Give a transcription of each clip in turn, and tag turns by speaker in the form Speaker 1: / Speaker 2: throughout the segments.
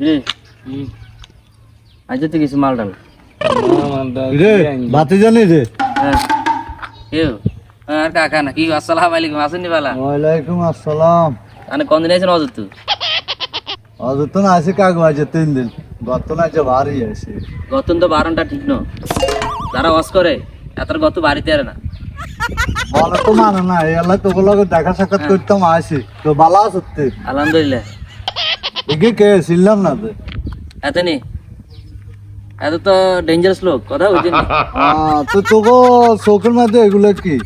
Speaker 1: রে। আজ তো কিছু মাল ডাল।
Speaker 2: রে বাতি জানি রে
Speaker 1: হ্যাঁ। কেউ? আর কাকা না। কি আসসালামু আলাইকুম আসেননি বালা?
Speaker 2: ওয়ালাইকুম আসসালাম।
Speaker 1: কোন দিন আছেন অজত? তুই
Speaker 2: অযত্ন না আছে কাক বাজে তিন দিন। গত না ভারী আছে
Speaker 1: গতন তো বারণটা ঠিক ন যারা ওয়াশ করে এত গত বাড়িতে আর না।
Speaker 2: মনে তো মানে না এলা তোকে লগে দেখা সাক্ষাৎ করতাম আসি তো ভালো আছে
Speaker 1: আলহামদুলিল্লাহ।
Speaker 2: এগে কে ছিলাম না তো।
Speaker 1: এত নি এত তো ডেঞ্জারাস লোক কথা বুঝছেন
Speaker 2: তো তোকে চোখের মধ্যে এগুলো কি?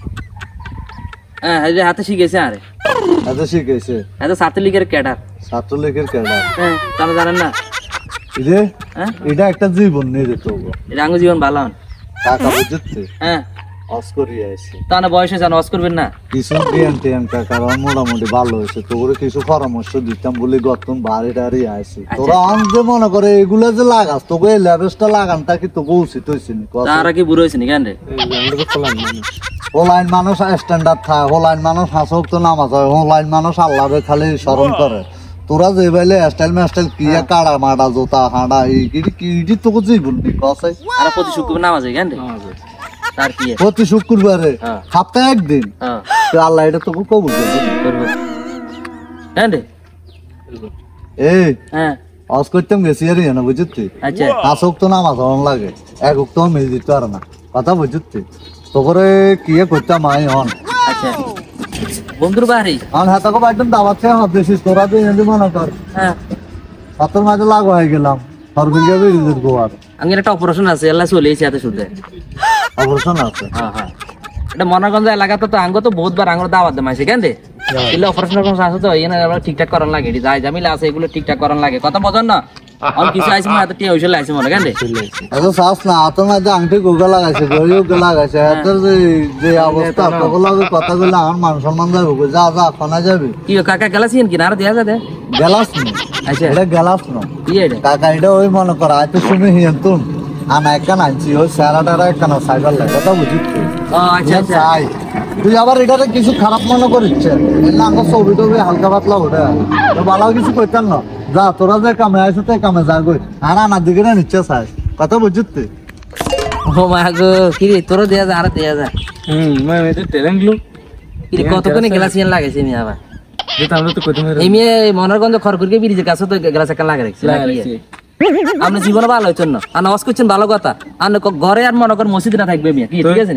Speaker 1: হ্যাঁ হাতে শিখেছে আরে।
Speaker 2: শিখেছে?
Speaker 1: এত ছাত্রলীগের ক্যাডার।
Speaker 2: ছাত্রলীগের কেডা
Speaker 1: হ্যাঁ তারা জানেন না।
Speaker 2: রে এটা একটা জীবন
Speaker 1: এটা আঙ্গু জীবন ভালো
Speaker 2: বুঝতে?
Speaker 1: হ্যাঁ। তা না বয়সে জান ওয়াশ করবেন না?
Speaker 2: কিছু মোটামুটি ভালো হয়েছে। তোরে কিছু পরামর্শ দিতাম বলে গতম বাড়ি টাড়ি আসি তোরা যে মনে করে এগুলো যে লাগাস তোকে এই লেবেসটা লাগানটা কি তোকে উচিত হয়েছে নি
Speaker 1: তারা কি বুড়ো হয়েছে কেন রে
Speaker 2: হোলাইন মানুষ স্ট্যান্ডার্ড থাকে মানুষ হাসক তো নামাজ হয় মানুষ আল্লাহরে খালি স্মরণ করে। তোরা যে বাইলে স্টাইল মাস্টাইল কি কাড়া মাডা জোতা হাঁড়া এই কি তোকে জীবন নি কসাই
Speaker 1: আর প্রতি শুক্রবার নামাজ হয় কেন রে?
Speaker 2: প্রতি শুক্রবারে
Speaker 1: হ্যাঁ।
Speaker 2: সপ্তাহে একদিন।
Speaker 1: হ্যাঁ।
Speaker 2: তো আল্লাহ এটা তোকে কবুল করবে।
Speaker 1: করব। রে।
Speaker 2: এই
Speaker 1: হ্যাঁ।
Speaker 2: অস করতাম গেছি আর না বুঝতি
Speaker 1: আচ্ছা।
Speaker 2: হোক তো নামাজ লাগে। এক হোক তো মেয়ে দিতে আর না। কথা বুঝতি তোরে কি করতাম আই হন
Speaker 1: আচ্ছা। বন্ধুর বাড়ি?
Speaker 2: হন হ্যাঁ তোকে দাওয়াত খেয়ে হাত তোরা তো এনে মনে কর।
Speaker 1: হ্যাঁ।
Speaker 2: হাতের মাঝে লাগু হয়ে গেলাম। সরবিঙ্গে বেরিয়ে গোয়ার।
Speaker 1: আমি একটা অপারেশন আছে এলা চলে এসে এত শুনতে
Speaker 2: অপারেশন আছে।
Speaker 1: হ্যাঁ হ্যাঁ। এটা মনারগঞ্জ এলাকাতে তো আঙ্গ তো বহুতবার আঙ্গুর দাওয়াত দেমাইছে কেন এগুলো অপারেশন কোনো আছে তো এখানে আমরা ঠিকঠাক করার লাগে এটি যাই জামিলা আছে এগুলো ঠিকঠাক করার লাগে। কথা বোঝেন না? আমি কিছু আইসি মনে এত টিয়া হয়েছিল আইসি মনে কেন রে
Speaker 2: এত শ্বাস না হাতের মাঝে আংটি গোগা লাগাইছে ঘড়ি গোগা লাগাইছে হাতের যে যে অবস্থা তোকে লাগে কথা বলে আমার মান সম্মান যাবে যা যা খানা যাবে।
Speaker 1: কি কাকা গেলাছিন কি না আর দেয়া যাবে
Speaker 2: গেলাস না।
Speaker 1: আচ্ছা।
Speaker 2: এটা গেলাস না।
Speaker 1: কি এটা?
Speaker 2: কাকা এটা ওই মনে কর আয় তো শুনে হিয়ান আনা একখান আনছি ওই স্যারাটারা একখান সাইকেল লাগে চাই তুই। আবার এটাতে কিছু খারাপ মনে করিস না আমার ছবি টবি হালকা পাতলা তো কিছু করতাম না। যা তোরা যে কামে আইসো তাই কামে যা গই আর আনার দিকে না নিচ্ছে চাই। কথা বুঝিস তুই?
Speaker 1: ও মা গো কি রে তোরও দেয়া যায় আর দেয়া যায়।
Speaker 3: হুম মানে এটা ট্যালেন্ট লোক
Speaker 1: কি রে কতক্ষণে গেলাছিয়ান লাগাইছে আমি আবার?
Speaker 3: যেটা আমরা তো কত মেরে
Speaker 1: এই মেয়ে মনারগঞ্জ খড়কুরকে ব্রিজের কাছে তো গ্লাস একটা লাগা রাখছে
Speaker 3: লাগাইছি।
Speaker 1: আপনি জীবনে ভালো হইছেন না। আর নামাজ করছেন ভালো কথা। আর ঘরে আর মনে কর মসজিদ না থাকবে মিয়া। ঠিক আছে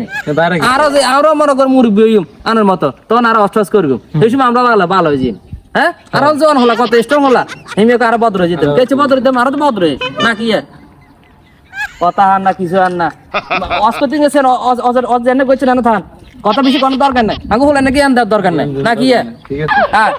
Speaker 1: আরও যে আরও মনে কর মুরব্বী আনার মতো। তখন আরও অস্ট্রাস করব। এই সময় আমরা ভালো ভালো হয়ে যাই। হ্যাঁ? আর হলা কত স্ট্রং হলা। মেয়েকে আরও বদর হয়ে যেত কেছে বদর দিতাম আরও তো বদর না কি? কথা আর না কিছু আর না। অস করতে গেছেন অজ জেনে করছেন না থান। কথা বেশি কোনো দরকার নাই। আগে হলে নাকি আন দেওয়ার দরকার নাই। না কি? হ্যাঁ